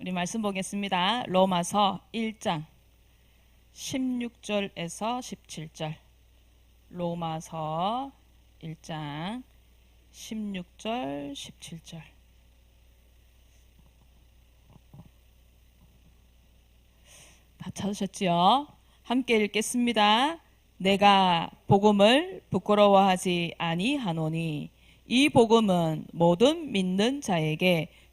우리 말씀 보겠습니다. 로마서 1장 16절에서 17절. 로마서 1장 16절 17절. 다 찾으셨지요? 함께 읽겠습니다. 내가 복음을 부끄러워하지 아니하노니 이 복음은 모든 믿는 자에게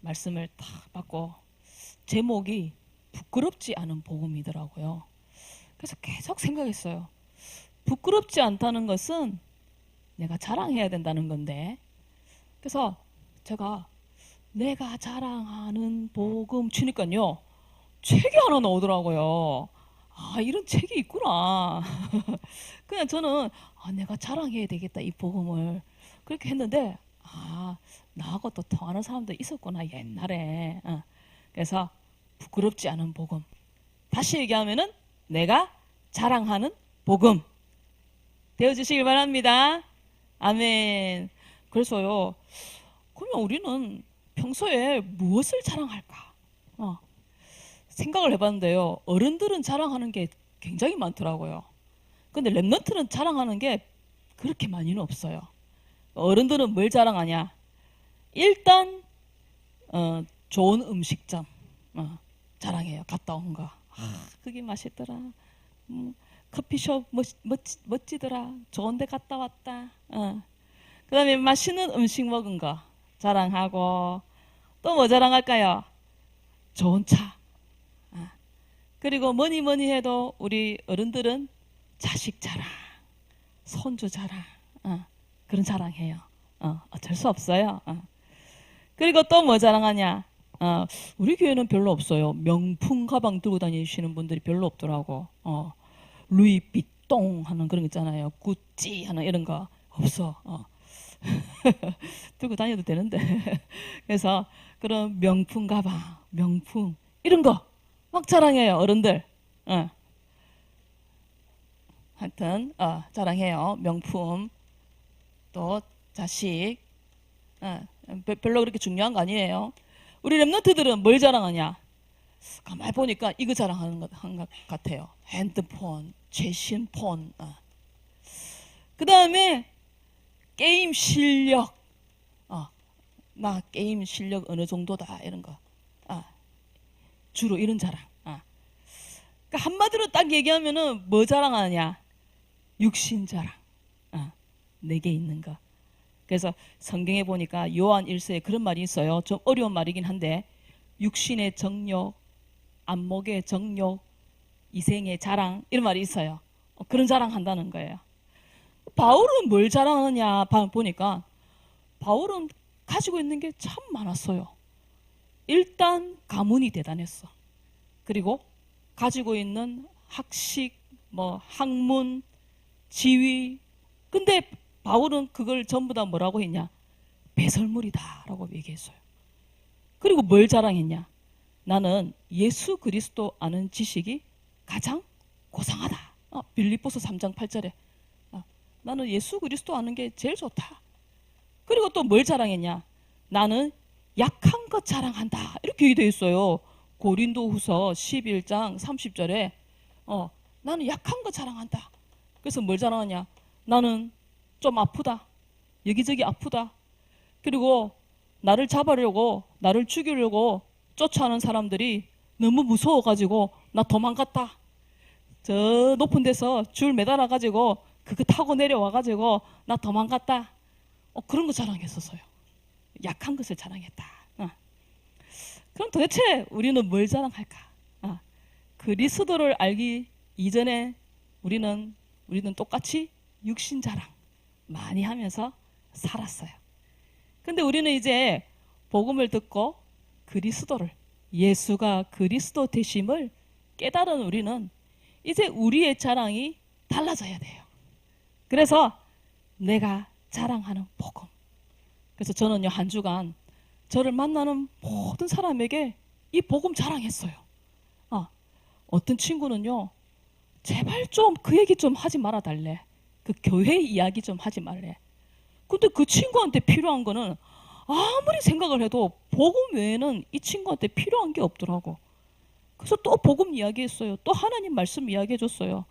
말씀을 다 받고 제목이 부끄럽지 않은 복음이더라고요. 그래서 계속 생각했어요. 부끄럽지 않다는 것은 내가 자랑해야 된다는 건데. 그래서 제가 내가 자랑하는 복음 치니까요. 책이 하나 나오더라고요. 아, 이런 책이 있구나. 그냥 저는 아, 내가 자랑해야 되겠다, 이 복음을. 그렇게 했는데, 아, 나하고 또 통하는 사람도 있었구나, 옛날에. 어. 그래서 부끄럽지 않은 복음. 다시 얘기하면은 내가 자랑하는 복음. 되어 주시길 바랍니다. 아멘. 그래서요, 그러면 우리는 평소에 무엇을 자랑할까? 어. 생각을 해봤는데요. 어른들은 자랑하는 게 굉장히 많더라고요. 근데 랩런트는 자랑하는 게 그렇게 많이는 없어요. 어른들은 뭘 자랑하냐? 일단 어, 좋은 음식점 어, 자랑해요. 갔다 온 거. 아, 그게 맛있더라. 음, 커피숍 멋, 멋지, 멋지더라. 좋은 데 갔다 왔다. 어. 그 다음에 맛있는 음식 먹은 거 자랑하고 또 뭐 자랑할까요? 좋은 차. 아. 그리고 뭐니 뭐니 해도 우리 어른들은 자식 자랑, 손주 자랑, 어. 그런 자랑해요. 어, 어쩔 수 없어요. 어. 그리고 또 뭐 자랑하냐? 어, 우리 교회는 별로 없어요. 명품 가방 들고 다니시는 분들이 별로 없더라고. 어, 루이비통 하는 그런 거 있잖아요. 구찌 하는 이런 거 없어. 어. 들고 다녀도 되는데. 그래서 그런 명품 가방, 명품 이런 거 막 자랑해요 어른들. 어. 하여튼 어, 자랑해요 명품 또 자식 어, 별로 그렇게 중요한 거 아니에요. 우리 랩너트들은 뭘 자랑하냐? 가만히 보니까 이거 자랑하는 것, 같아요. 핸드폰, 최신 폰. 어. 그 다음에 게임 실력. 어, 나 게임 실력 어느 정도다 이런 거. 아, 주로 이런 자랑. 아. 그러니까 한마디로 딱 얘기하면은 뭐 자랑하냐? 육신 자랑. 아, 내게 있는 거. 그래서 성경에 보니까 요한 1서에 그런 말이 있어요. 좀 어려운 말이긴 한데 육신의 정욕, 안목의 정욕, 이생의 자랑 이런 말이 있어요. 어, 그런 자랑 한다는 거예요. 바울은 뭘 자랑하느냐 봐- 보니까 바울은 가지고 있는 게 참 많았어요. 일단 가문이 대단했어. 그리고 가지고 있는 학식, 뭐 학문, 지위. 근데 바울은 그걸 전부 다 뭐라고 했냐? 배설물이다라고 얘기했어요. 그리고 뭘 자랑했냐? 나는 예수 그리스도 아는 지식이 가장 고상하다. 어, 빌립보서 3장 8절에 어, 나는 예수 그리스도 아는 게 제일 좋다. 그리고 또 뭘 자랑했냐? 나는 약한 것 자랑한다. 이렇게 얘기되어 있어요. 고린도후서 11장 30절에 어, 나는 약한 것 자랑한다. 그래서 뭘 자랑하냐? 나는 좀 아프다. 여기저기 아프다. 그리고 나를 잡으려고 나를 죽이려고 쫓아오는 사람들이 너무 무서워가지고 나 도망갔다. 저 높은 데서 줄 매달아 가지고 그거 타고 내려와 가지고 나 도망갔다. 어, 그런 거 자랑했었어요. 약한 것을 자랑했다. 어. 그럼 도대체 우리는 뭘 자랑할까? 어. 그리스도를 알기 이전에 우리는 우리는 똑같이 육신 자랑 많이 하면서 살았어요. 근데 우리는 이제 복음을 듣고 그리스도를 예수가 그리스도 되심을 깨달은 우리는 이제 우리의 자랑이 달라져야 돼요. 그래서 내가 자랑하는 복음. 그래서 저는요 한 주간 저를 만나는 모든 사람에게 이 복음 자랑했어요. 아, 어떤 친구는요 제발 좀 그 얘기 좀 하지 말아 달래. 그 교회 이야기 좀 하지 말래. 근데 그 친구한테 필요한 거는 아무리 생각을 해도 복음 외에는 이 친구한테 필요한 게 없더라고. 그래서 또 복음 이야기했어요. 또 하나님 말씀 이야기해줬어요.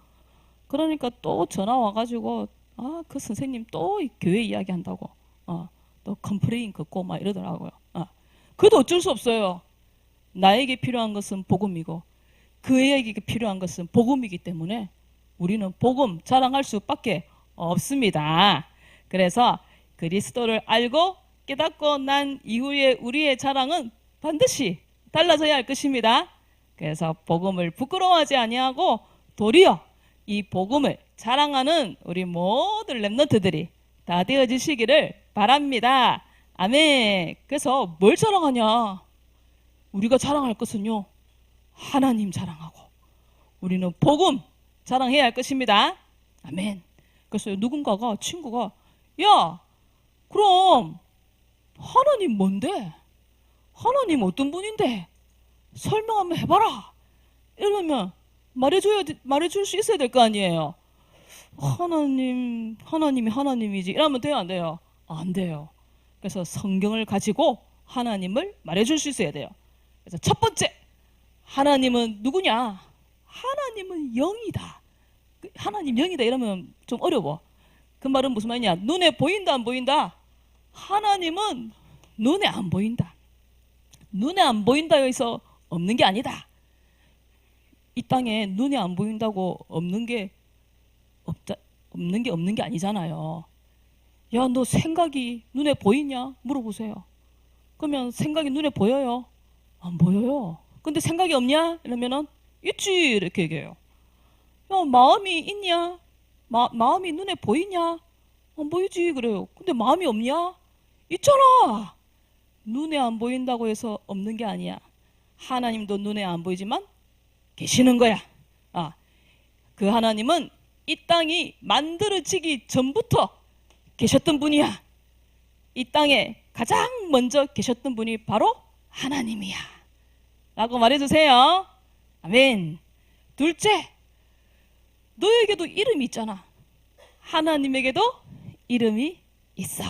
그러니까 또 전화 와가지고 아 그 선생님 또이 교회 이야기한다고. 어, 또 컴플레인 긋고 막 이러더라고요. 어. 그래도 어쩔 수 없어요. 나에게 필요한 것은 복음이고 그에게 필요한 것은 복음이기 때문에 우리는 복음 자랑할 수밖에 없습니다. 그래서 그리스도를 알고 깨닫고 난 이후에 우리의 자랑은 반드시 달라져야 할 것입니다. 그래서 복음을 부끄러워하지 아니하고 도리어 이 복음을 자랑하는 우리 모든 렘너트들이 다 되어지시기를 바랍니다. 아멘. 그래서 뭘 자랑하냐? 우리가 자랑할 것은요. 하나님 자랑하고 우리는 복음 자랑해야 할 것입니다. 아멘. 그래서 누군가가 친구가 야 그럼 하나님 뭔데? 하나님 어떤 분인데? 설명 한번 해봐라. 이러면 말해줘야 돼- 말해줄 수 있어야 될 거 아니에요. 하나님 하나님이 하나님이지 이러면 돼요 안 돼요? 안 돼요. 그래서 성경을 가지고 하나님을 말해줄 수 있어야 돼요. 그래서 첫 번째 하나님은 누구냐? 하나님은 영이다. 그 하나님 영이다 이러면 좀 어려워. 그 말은 무슨 말이냐? 눈에 보인다 안 보인다? 하나님은 눈에 안 보인다. 눈에 안 보인다 여기서 없는 게 아니다. 이 땅에 눈에 안 보인다고 없는 게 없다 없는 게 없는 게 아니잖아요. 야, 너 생각이 눈에 보이냐? 물어보세요. 그러면 생각이 눈에 보여요? 안 보여요. 근데 생각이 없냐? 이러면은 있지 이렇게 얘기해요. 야, 마음이 있냐? 마, 마음이 눈에 보이냐? 안 보이지 그래요. 근데 마음이 없냐? 있잖아. 눈에 안 보인다고 해서 없는 게 아니야. 하나님도 눈에 안 보이지만 계시는 거야. 아, 그 하나님은 이 땅이 만들어지기 전부터 계셨던 분이야. 이 땅에 가장 먼저 계셨던 분이 바로 하나님이야. 라고 말해주세요. 아멘. 둘째, 너에게도 이름이 있잖아. 하나님에게도 이름이 있어.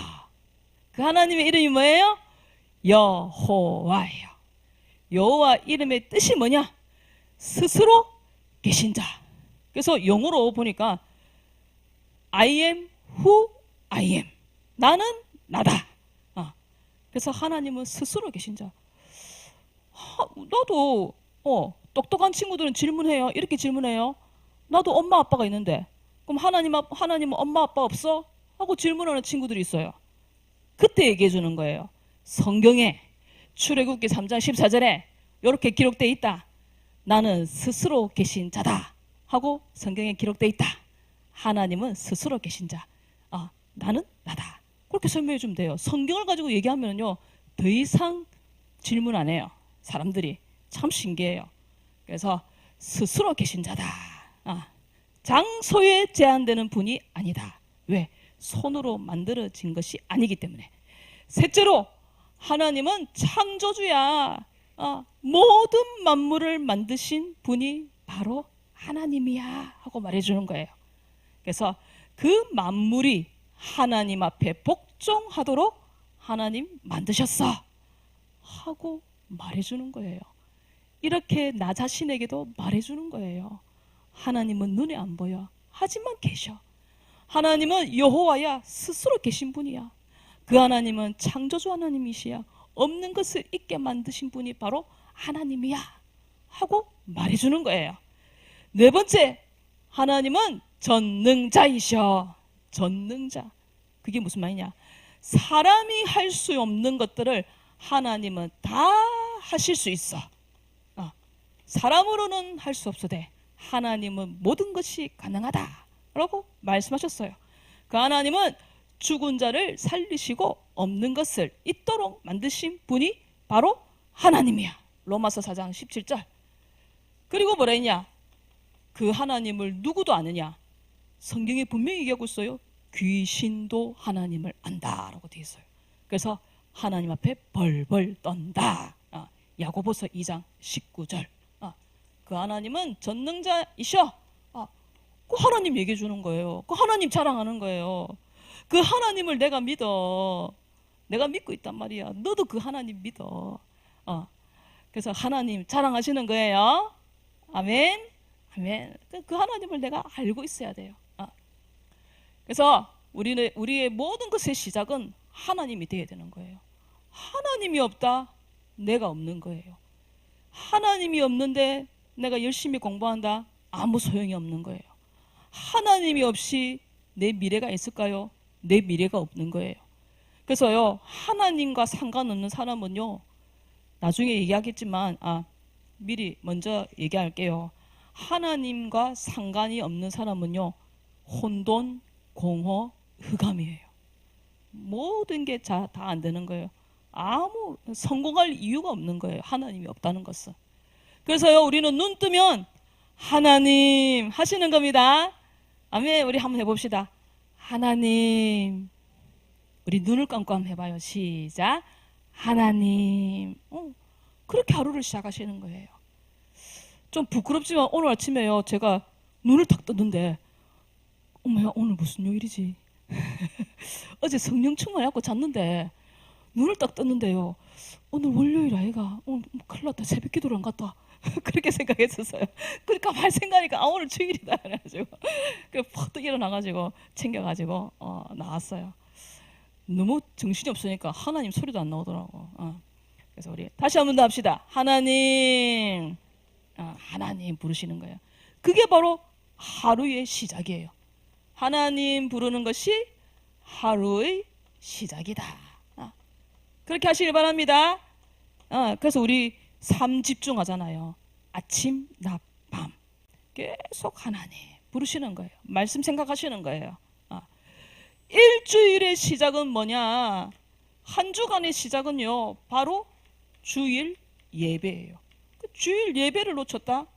그 하나님의 이름이 뭐예요? 여호와예요. 여호와 이름의 뜻이 뭐냐? 스스로 계신 자. 그래서 영어로 보니까 I am who I am. 나는 나다. 아, 그래서 하나님은 스스로 계신 자. 하, 나도 어, 똑똑한 친구들은 질문해요. 이렇게 질문해요. 나도 엄마 아빠가 있는데 그럼 하나님 앞- 하나님은 엄마 아빠 없어? 하고 질문하는 친구들이 있어요. 그때 얘기해 주는 거예요. 성경에 출애굽기 3장 14절에 이렇게 기록돼 있다. 나는 스스로 계신 자다. 하고 성경에 기록돼 있다. 하나님은 스스로 계신 자. 아, 나는 나다. 그렇게 설명해 주면 돼요. 성경을 가지고 얘기하면요. 더 이상 질문 안 해요. 사람들이 참 신기해요. 그래서 스스로 계신 자다. 아, 장소에 제한되는 분이 아니다. 왜? 손으로 만들어진 것이 아니기 때문에. 셋째로 하나님은 창조주야. 아, 모든 만물을 만드신 분이 바로 하나님이야 하고 말해주는 거예요. 그래서 그 만물이 하나님 앞에 복종하도록 하나님 만드셨어 하고 말해주는 거예요. 이렇게 나 자신에게도 말해주는 거예요. 하나님은 눈에 안 보여. 하지만 계셔. 하나님은 여호와야 스스로 계신 분이야. 그 하나님은 창조주 하나님이시야. 없는 것을 있게 만드신 분이 바로 하나님이야. 하고 말해주는 거예요. 네 번째, 하나님은 전능자이셔. 전능자. 그게 무슨 말이냐? 사람이 할 수 없는 것들을 하나님은 다 하실 수 있어. 어, 사람으로는 할 수 없어대. 하나님은 모든 것이 가능하다라고 말씀하셨어요. 그 하나님은 죽은 자를 살리시고 없는 것을 있도록 만드신 분이 바로 하나님이야. 로마서 4장 17절. 그리고 뭐라 했냐? 그 하나님을 누구도 아느냐? 성경에 분명히 얘기하고 있어요. 귀신도 하나님을 안다라고 되어 있어요. 그래서 하나님 앞에 벌벌 떤다. 아, 야고보서 2장 19절. 아, 그 하나님은 전능자이셔. 아, 그 하나님 얘기해 주는 거예요. 그 하나님 자랑하는 거예요. 그 하나님을 내가 믿어. 내가 믿고 있단 말이야. 너도 그 하나님 믿어. 어. 그래서 하나님 자랑하시는 거예요. 아멘. 아멘. 그- 그 하나님을 내가 알고 있어야 돼요. 어. 그래서 우리는 우리의 모든 것의 시작은 하나님이 되어야 되는 거예요. 하나님이 없다. 내가 없는 거예요. 하나님이 없는데 내가 열심히 공부한다. 아무 소용이 없는 거예요. 하나님이 없이 내 미래가 있을까요? 내 미래가 없는 거예요. 그래서요, 하나님과 상관없는 사람은요, 나중에 얘기하겠지만, 아, 미리 먼저 얘기할게요. 하나님과 상관이 없는 사람은요, 혼돈, 공허, 흑암이에요. 모든 게 다 안 되는 거예요. 아무 성공할 이유가 없는 거예요. 하나님이 없다는 것은. 그래서요, 우리는 눈 뜨면 하나님 하시는 겁니다. 아멘. 우리 한번 해봅시다. 하나님. 우리 눈을 감고 한번 해봐요. 시작. 하나님. 어, 그렇게 하루를 시작하시는 거예요. 좀 부끄럽지만 오늘 아침에요. 제가 눈을 탁 떴는데, 어머야, 오늘 무슨 요일이지? 어제 성령 충만해갖고 잤는데, 눈을 딱 떴는데요. 오늘 월요일 아이가? 오늘 뭐 큰일 났다. 새벽 기도를 안 갔다. 그렇게 생각했었어요. 그러니까 말 생각하니까 아 오늘 주일이다 그래가지고 그퍽또 일어나가지고 챙겨가지고 어, 나왔어요. 너무 정신이 없으니까 하나님 소리도 안 나오더라고. 어. 그래서 우리 다시 한 번 더 합시다. 하나님, 어, 하나님 부르시는 거예요. 그게 바로 하루의 시작이에요. 하나님 부르는 것이 하루의 시작이다. 어. 그렇게 하시길 바랍니다. 어, 그래서 우리 삶 집중하잖아요. 아침, 낮, 밤. 계속 하나님 부르시는 거예요. 말씀 생각하시는 거예요. 아. 일주일의 시작은 뭐냐? 한 주간의 시작은요, 바로 주일 예배예요. 그 주일 예배를 놓쳤다?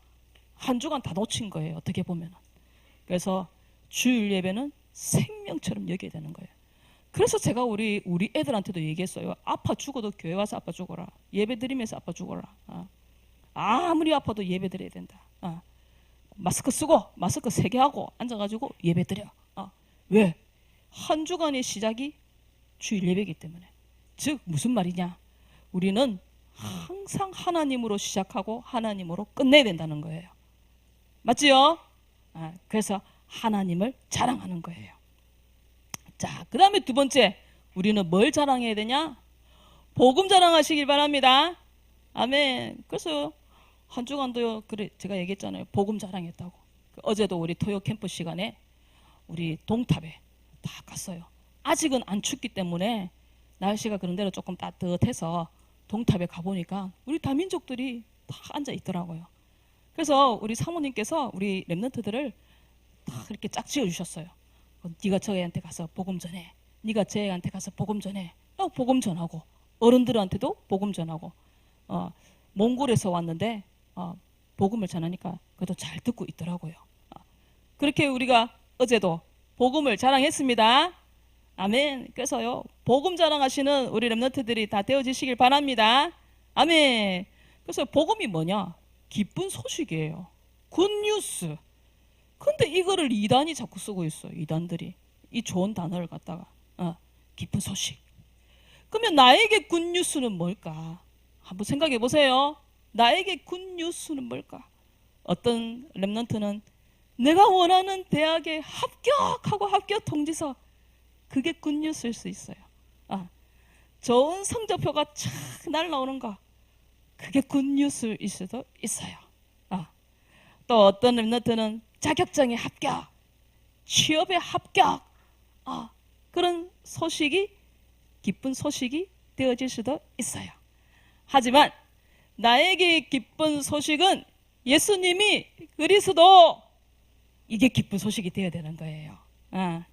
한 주간 다 놓친 거예요. 어떻게 보면. 그래서 주일 예배는 생명처럼 여겨야 되는 거예요. 그래서 제가 우리 우리 애들한테도 얘기했어요. 아파 죽어도 교회 와서 아파 죽어라. 예배 드리면서 아파 죽어라. 어. 아무리 아파도 예배 드려야 된다. 어. 마스크 쓰고 마스크 세 개 하고 앉아가지고 예배 드려. 어. 왜? 한 주간의 시작이 주일 예배이기 때문에. 즉 무슨 말이냐? 우리는 항상 하나님으로 시작하고 하나님으로 끝내야 된다는 거예요. 맞지요? 아, 그래서 하나님을 자랑하는 거예요. 자, 그 다음에 두 번째, 우리는 뭘 자랑해야 되냐? 복음 자랑하시길 바랍니다. 아멘. 그래서 한 주간도요, 그래, 제가 얘기했잖아요. 복음 자랑했다고. 그 어제도 우리 토요 캠프 시간에 우리 동탑에 다 갔어요. 아직은 안 춥기 때문에 날씨가 그런 대로 조금 따뜻해서 동탑에 가보니까 우리 다민족들이 다 앉아 있더라고요. 그래서 우리 사모님께서 우리 랩런트들을 다 이렇게 짝지어 주셨어요. 어, 네가 저 애한테 가서 복음 전해. 네가 저 애한테 가서 복음 전해. 어, 복음 전하고 어른들한테도 복음 전하고. 어, 몽골에서 왔는데 어, 복음을 전하니까 그래도 잘 듣고 있더라고요. 어, 그렇게 우리가 어제도 복음을 자랑했습니다. 아멘. 그래서요 복음 자랑하시는 우리 렘너트들이 다 되어지시길 바랍니다. 아멘. 그래서 복음이 뭐냐? 기쁜 소식이에요. 굿뉴스. 근데 이거를 이단이 자꾸 쓰고 있어요. 이단들이 이 좋은 단어를 갖다가 어, 기쁜 소식. 그러면 나에게 굿뉴스는 뭘까? 한번 생각해 보세요. 나에게 굿뉴스는 뭘까? 어떤 랩런트는 내가 원하는 대학에 합격하고 합격 통지서 그게 굿뉴스일 수 있어요. 아, 좋은 성적표가 착 날라오는 거 그게 굿뉴스일 수도 있어요. 아, 또 어떤 랩런트는 자격증에 합격, 취업에 합격, 아, 그런 소식이 기쁜 소식이 되어질 수도 있어요. 하지만 나에게 기쁜 소식은 예수님이 그리스도 이게 기쁜 소식이 되어야 되는 거예요. 아,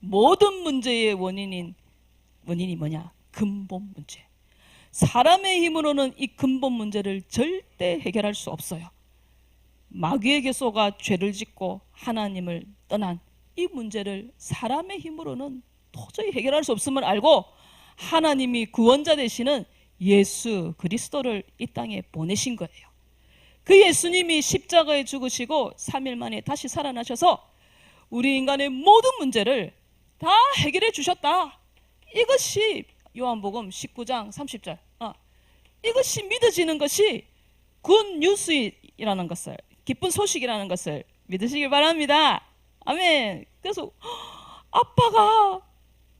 모든 문제의 원인인 원인이 뭐냐? 근본 문제. 사람의 힘으로는 이 근본 문제를 절대 해결할 수 없어요. 마귀에게 속아 죄를 짓고 하나님을 떠난 이 문제를 사람의 힘으로는 도저히 해결할 수 없음을 알고 하나님이 구원자 되시는 예수 그리스도를 이 땅에 보내신 거예요. 그 예수님이 십자가에 죽으시고 3일 만에 다시 살아나셔서 우리 인간의 모든 문제를 다 해결해 주셨다. 이것이 요한복음 19장 30절. 어. 이것이 믿어지는 것이 굿 뉴스이라는 것을 기쁜 소식이라는 것을 믿으시길 바랍니다. 아멘. 그래서 아빠가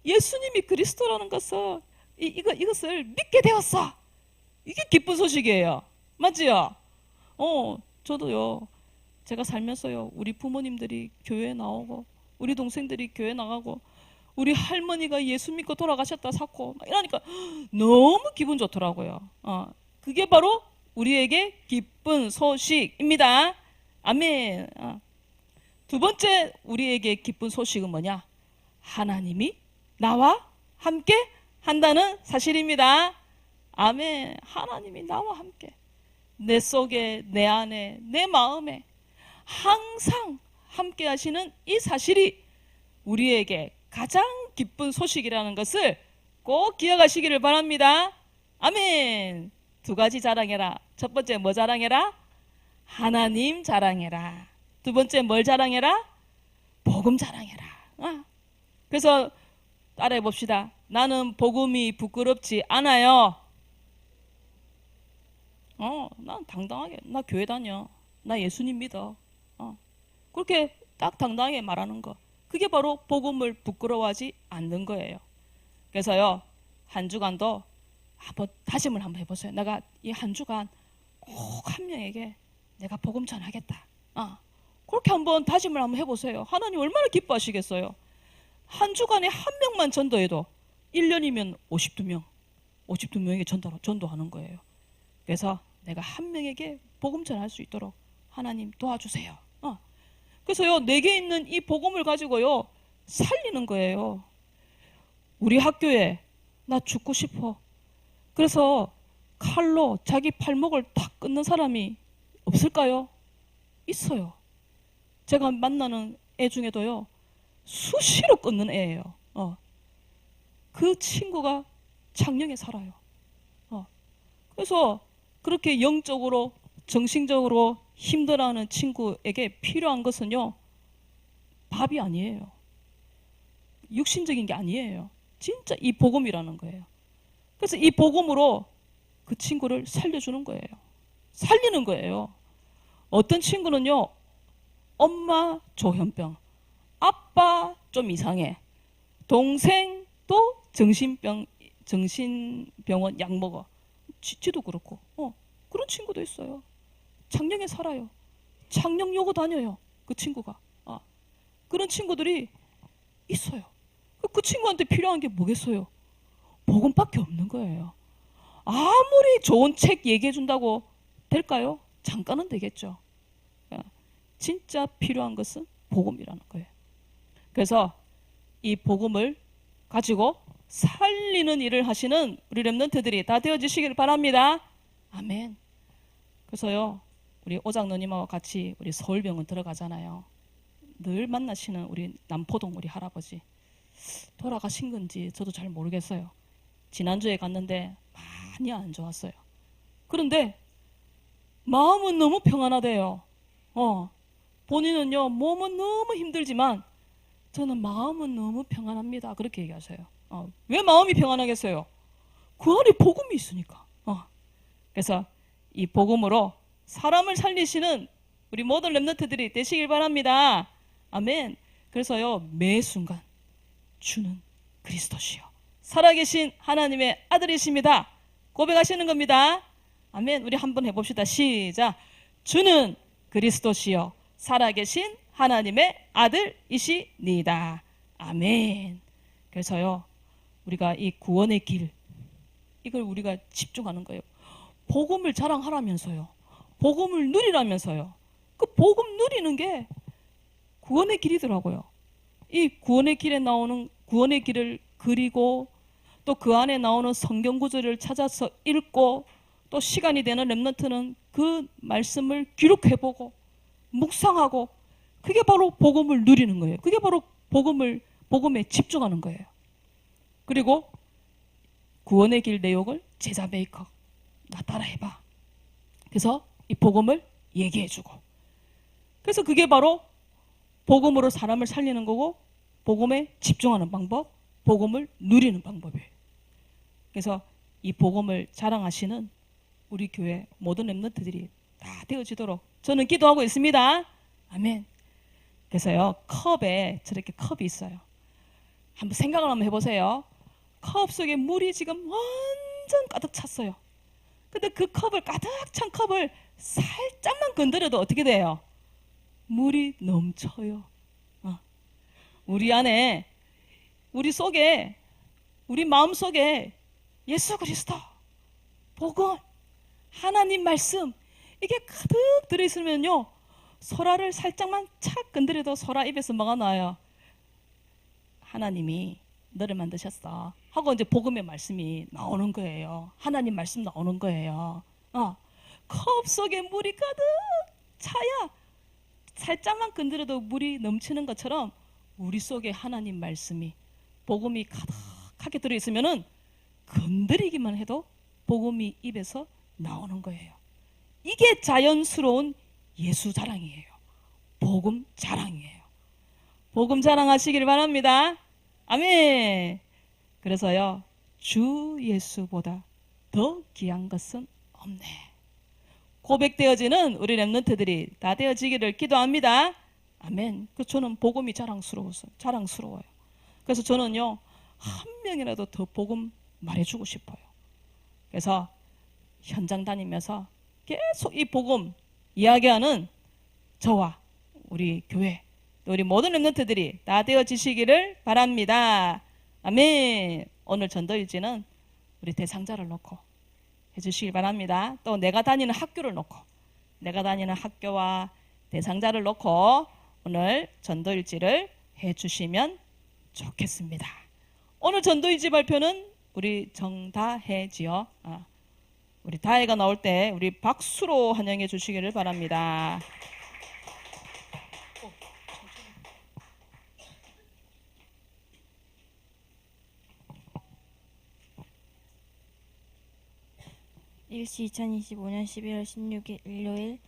예수님이 그리스도라는 것을 이, 이거 이것을 믿게 되었어. 이게 기쁜 소식이에요. 맞지요? 어, 저도요. 제가 살면서요. 우리 부모님들이 교회 나오고 우리 동생들이 교회 나가고 우리 할머니가 예수 믿고 돌아가셨다 막 이러니까 너무 기분 좋더라고요. 어, 그게 바로 우리에게 기쁜 소식입니다. 아멘. 어. 두 번째 우리에게 기쁜 소식은 뭐냐? 하나님이 나와 함께 한다는 사실입니다. 아멘. 하나님이 나와 함께 내 속에 내 안에 내 마음에 항상 함께 하시는 이 사실이 우리에게 가장 기쁜 소식이라는 것을 꼭 기억하시기를 바랍니다. 아멘. 두 가지 자랑해라. 첫 번째 뭐 자랑해라? 하나님 자랑해라. 두 번째 뭘 자랑해라? 복음 자랑해라. 아. 그래서 따라해 봅시다. 나는 복음이 부끄럽지 않아요. 어, 난 당당하게 나 교회 다녀. 나 예수님 믿어. 어. 그렇게 딱 당당하게 말하는 거. 그게 바로 복음을 부끄러워하지 않는 거예요. 그래서요. 한 주간도 한번 다짐을 한번 해 보세요. 내가 이 한 주간 꼭 한 명에게 내가 복음 전하겠다. 어. 그렇게 한번 다짐을 한번 해보세요. 하나님 얼마나 기뻐하시겠어요. 한 주간에 한 명만 전도해도 1년이면 52명, 52명에게 전도, 전도하는 거예요. 그래서 내가 한 명에게 복음 전할 수 있도록 하나님 도와주세요. 어. 그래서요, 내게 있는 이 복음을 가지고요, 살리는 거예요. 우리 학교에 나 죽고 싶어. 그래서 칼로 자기 팔목을 다 끊는 사람이 없을까요? 있어요. 제가 만나는 애 중에도요, 수시로 끊는 애예요. 어. 그 친구가 창녕에 살아요. 어. 그래서 그렇게 영적으로, 정신적으로 힘들어하는 친구에게 필요한 것은요, 밥이 아니에요. 육신적인 게 아니에요. 진짜 이 복음이라는 거예요. 그래서 이 복음으로 그 친구를 살려주는 거예요. 살리는 거예요. 어떤 친구는요, 엄마 조현병, 아빠 좀 이상해, 동생 또 정신병, 정신병원 약 먹어. 지도 그렇고, 어, 그런 친구도 있어요. 창녕에 살아요. 창녕 요고 다녀요. 그 친구가. 아, 그런 친구들이 있어요. 그- 그 친구한테 필요한 게 뭐겠어요? 복음밖에 없는 거예요. 아무리 좋은 책 얘기해 준다고 될까요? 잠깐은 되겠죠. 야, 진짜 필요한 것은 복음이라는 거예요. 그래서 이 복음을 가지고 살리는 일을 하시는 우리 랩런트들이 다 되어주시길 바랍니다. 아멘. 그래서요, 우리 오장노님하고 같이 우리 서울병원 들어가잖아요. 늘 만나시는 우리 남포동 우리 할아버지. 돌아가신 건지 저도 잘 모르겠어요. 지난주에 갔는데 많이 안 좋았어요. 그런데 마음은 너무 평안하대요. 어. 본인은요, 몸은 너무 힘들지만 저는 마음은 너무 평안합니다. 그렇게 얘기하세요. 어. 왜 마음이 평안하겠어요? 그 안에 복음이 있으니까. 어. 그래서 이 복음으로 사람을 살리시는 우리 모든 랩너트들이 되시길 바랍니다. 아멘. 그래서요, 매 순간 주는 그리스도시요. 살아계신 하나님의 아들이십니다. 고백하시는 겁니다. 아멘. 우리 한번 해봅시다. 시작. 주는 그리스도시요. 살아계신 하나님의 아들이시니다. 아멘. 그래서요, 우리가 이 구원의 길, 이걸 우리가 집중하는 거예요. 복음을 자랑하라면서요. 복음을 누리라면서요. 그 복음 누리는 게 구원의 길이더라고요. 이 구원의 길에 나오는 구원의 길을 그리고 또 그 안에 나오는 성경 구절을 찾아서 읽고 또 시간이 되는 렘넌트는 그 말씀을 기록해보고 묵상하고 그게 바로 복음을 누리는 거예요. 그게 바로 복음을 복음에 집중하는 거예요. 그리고 구원의 길 내용을 제자 메이커 나 따라해봐. 그래서 이 복음을 얘기해주고 그래서 그게 바로 복음으로 사람을 살리는 거고 복음에 집중하는 방법, 복음을 누리는 방법이에요. 그래서 이 복음을 자랑하시는 우리 교회 모든 랩런트들이 다 되어지도록 저는 기도하고 있습니다. 아멘. 그래서요 컵에 저렇게 컵이 있어요. 한번 생각을 한번 해보세요. 컵 속에 물이 지금 완전 가득 찼어요. 근데 그 컵을 가득 찬 컵을 살짝만 건드려도 어떻게 돼요? 물이 넘쳐요. 어. 우리 안에 우리 속에 우리 마음 속에 예수 그리스도 복음 하나님 말씀 이게 가득 들어 있으면요 소라를 살짝만 착 건드려도 소라 입에서 뭐가 나와요? 하나님이 너를 만드셨어. 하고 이제 복음의 말씀이 나오는 거예요. 하나님 말씀 나오는 거예요. 어. 컵 속에 물이 가득 차야 살짝만 건드려도 물이 넘치는 것처럼 우리 속에 하나님 말씀이 복음이 가득하게 들어 있으면은 건드리기만 해도 복음이 입에서 나오는 거예요. 이게 자연스러운 예수 자랑이에요. 복음 자랑이에요. 복음 자랑하시길 바랍니다. 아멘. 그래서요, 주 예수보다 더 귀한 것은 없네. 고백되어지는 우리 랩런트들이 다 되어지기를 기도합니다. 아멘. 그 저는 복음이 자랑스러워서 자랑스러워요. 그래서 저는요 한 명이라도 더 복음 말해주고 싶어요. 그래서 현장 다니면서 계속 이 복음 이야기하는 저와 우리 교회 또 우리 모든 랩런트들이 다 되어지시기를 바랍니다. 아멘. 오늘 전도일지는 우리 대상자를 놓고 해주시기 바랍니다. 또 내가 다니는 학교를 놓고 내가 다니는 학교와 대상자를 놓고 오늘 전도일지를 해주시면 좋겠습니다. 오늘 전도일지 발표는 우리 정다혜지요. 아, 우리 다혜가 나올 때 우리 박수로 환영해 주시기를 바랍니다. 일시 2025년 11월 16일 일요일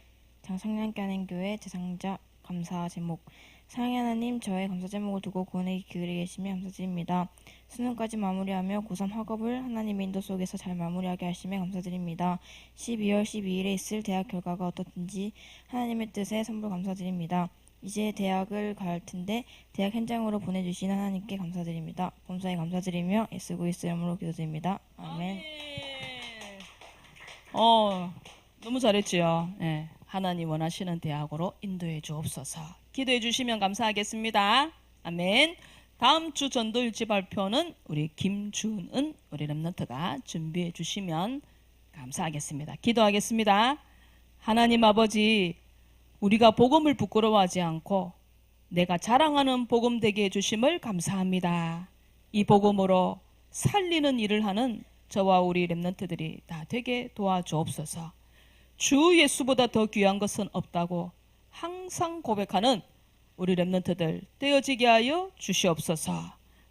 장성량교회 대상자 감사 제목 사랑의 하나님 저의 감사 제목을 두고 구원에 기울이 계시며 감사드립니다. 수능까지 마무리하며 고3 학업을 하나님의 인도 속에서 잘 마무리하게 하시며 감사드립니다. 12월 12일에 있을 대학 결과가 어떻든지 하나님의 뜻에 선불 감사드립니다. 이제 대학을 갈 텐데 대학 현장으로 보내주신 하나님께 감사드립니다. 범사에 감사드리며 그리스도 이름으로 기도드립니다. 아멘. 어, 너무 잘했지요. 예, 하나님 원하시는 대학으로 인도해 주옵소서. 기도해 주시면 감사하겠습니다. 아멘. 다음 주 전도일지 발표는 우리 김준은 우리 랩런트가 준비해 주시면 감사하겠습니다. 기도하겠습니다. 하나님 아버지, 우리가 복음을 부끄러워하지 않고 내가 자랑하는 복음 되게 해주심을 감사합니다. 이 복음으로 살리는 일을 하는 저와 우리 랩런트들이 다 되게 도와주옵소서. 주 예수보다 더 귀한 것은 없다고 항상 고백하는 우리 랩런트들 떼어지게 하여 주시옵소서.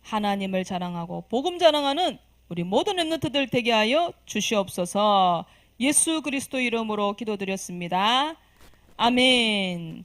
하나님을 자랑하고 복음 자랑하는 우리 모든 랩런트들 되게 하여 주시옵소서. 예수 그리스도 이름으로 기도드렸습니다. 아멘.